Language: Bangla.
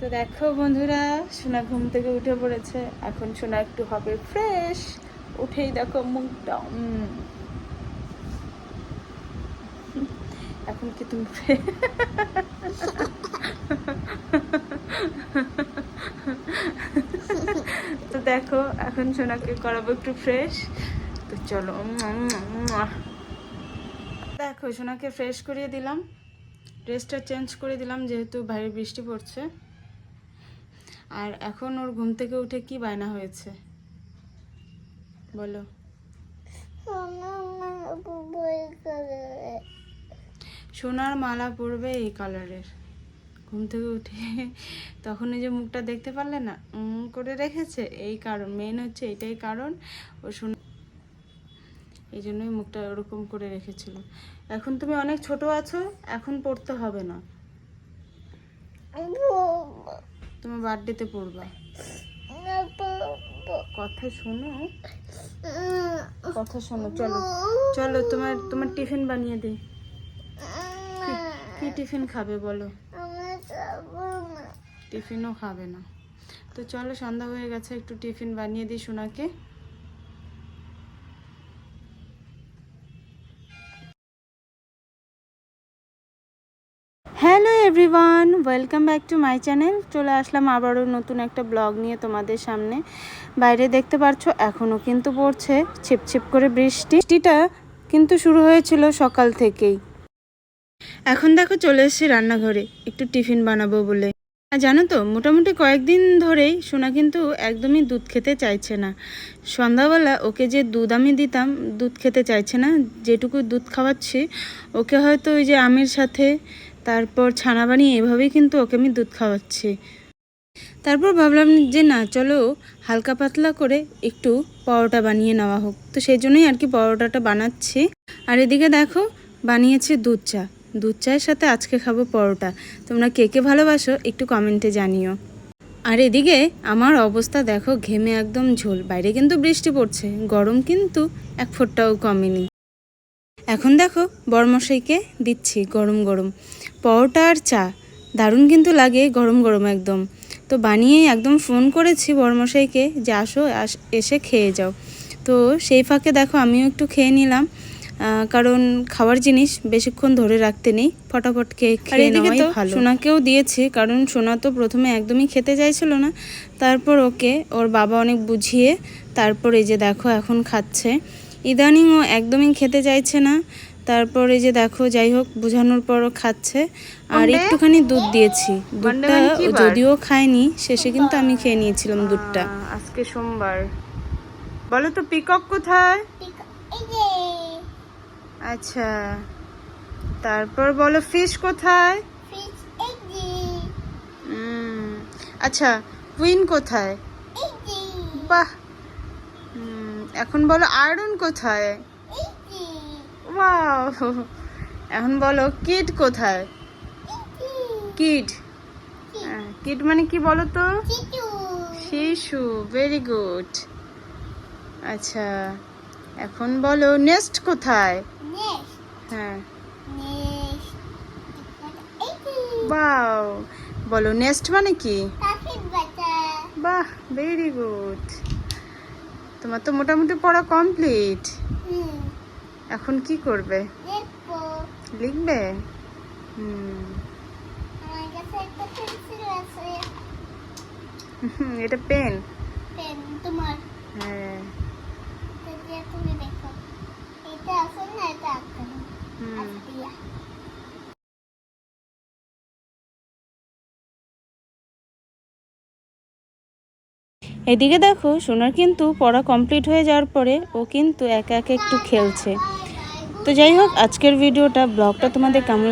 তো দেখো বন্ধুরা, সোনা ঘুম থেকে উঠে পড়েছে। এখন সোনা একটু হবে ফ্রেশ উঠেই দেখো মুখটা। এখন কি তুমি তো দেখো, এখন সোনাকে করাবো একটু ফ্রেশ তো চলো দেখো, সোনাকে ফ্রেশ করিয়ে দিলাম। ড্রেসটা চেঞ্জ করে দিলাম, যেহেতু বাইরে বৃষ্টি পড়ছে। আর এখন ওর ঘুম থেকে উঠে কি বায়না হয়েছে? বলো। সোনার মালা পরবে এই কালারের। ঘুম থেকে উঠে তখন এই যে মুখটা দেখতে পারলে না করে রেখেছে। এই কারণ মেন হচ্ছে এটাই কারণ। ও সোনা এই জন্যই মুখটা ওরকম করে রেখেছিল। এখন তুমি অনেক ছোট আছো, এখন পড়তে হবে না। তোমার বার্থডেতে পড়বা। কথা শোনো। কথা শোনো, চলো। চলো, তোমার তোমার টিফিন বানিয়ে দিই কি- টিফিন খাবে বলো? টিফিনও খাবে না। তো চলো, সন্ধ্যা হয়ে গেছে, একটু টিফিন বানিয়ে দিই সোনাকে। Hello everyone welcome back to my channel চলে আসলাম আবারও নতুন একটা ব্লগ নিয়ে তোমাদের সামনে। বাইরে দেখতে পারছ এখনও কিন্তু পড়ছে ছিপছিপ করে বৃষ্টি। বৃষ্টিটা কিন্তু শুরু হয়েছিল সকাল থেকেই। এখন দেখো চলে এসেছি রান্নাঘরে, একটু টিফিন বানাবো বলে। জানো তো, মোটামুটি কয়েকদিন ধরেই সোনা কিন্তু একদমই দুধ খেতে চাইছে না। সন্ধ্যাবেলা ওকে যে দুধ আমি দিতাম, দুধ খেতে চাইছে না, যেটুকু দুধ খাওয়াচ্ছি, ওকে হয়তো ওই যে আমের সাথে তারপর ছানা বানিয়ে এভাবেই কিন্তু ওকে আমি দুধ খাওয়াচ্ছি। তারপর ভাবলাম যে না, চলো হালকা পাতলা করে একটু পরোটা বানিয়ে নেওয়া হোক। তো সেই জন্যই আর কি পরোটাটা বানাচ্ছি। আর এদিকে দেখো, বানিয়েছি দুধ চা। দুধ চায়ের সাথে আজকে খাব পরোটা। তোমরা কে কে ভালোবাসো একটু কমেন্টে জানিও। আর এদিকে আমার অবস্থা দেখো, ঘেমে একদম ঝোল। বাইরে কিন্তু বৃষ্টি পড়ছে, গরম কিন্তু এক ফোঁটাও কমেনি। এখন দেখো বরমশাইকে দিচ্ছি গরম গরম। পরোটা আর চা। দারুণ কিন্তু লাগে গরম গরম একদম। তো বানিয়ে একদম ফোন করেছি বরমশাইকে যে আসো আস- এসে খেয়ে যাও। তো সেই ফাঁকে দেখো আমিও একটু খেয়ে নিলাম। কারণ খাওয়ার জিনিস বেশিক্ষণ ধরে রাখতে নেই। ফটাফট খেয়ে খেয়ে নেওয়াই ভালো। সোনাকেও দিয়েছি কারণ সোনা তো প্রথমে একদমই খেতে চাইছিল না। তারপর ওকে ওর বাবা অনেক বুঝিয়ে তারপর এই যে দেখো এখন খাচ্ছে। ইদানিং ও একদমই খেতে চাইছে না। তারপর এই যে দেখো যাই হোক বোঝানোর পরও খাচ্ছে। আর একটুখানি দুধ দিয়েছি। দুধটা ও যদিও খায়নি শেষে কিন্তু আমি খেয়ে নিয়েছিলাম দুধটা। আজকে সোমবার। বলো তো পিকক কোথায়? আচ্ছা। তারপর বলো ফিশ কোথায়? আচ্ছা কুইন কোথায়? বাহ। উম, এখন বলো আয়রন কোথায়? এখন বলো কিট কোথায়? কিড কিট মানে কি বলো তো? শিশু ভেরি গুড আচ্ছা এখন বলো নেক্সট কোথায়? হ্যাঁ। বাও বলো নেক্সট মানে কি? বাহ ভেরি গুড তোমার তো মোটামুটি পড়া কমপ্লিট এখন কি করবে? লিখবে। হুম। হুম, এটা পেন। তোমার? হ্যাঁ। এটা আছে না এটা হুম। এদিকে দেখো, সোনার কিন্তু পড়া কমপ্লিট হয়ে যাওয়ার পরে ও কিন্তু একা একা একটু খেলছে। তো যাই হোক, আজকের ভিডিওটা, ব্লগটা তোমাদের কেমন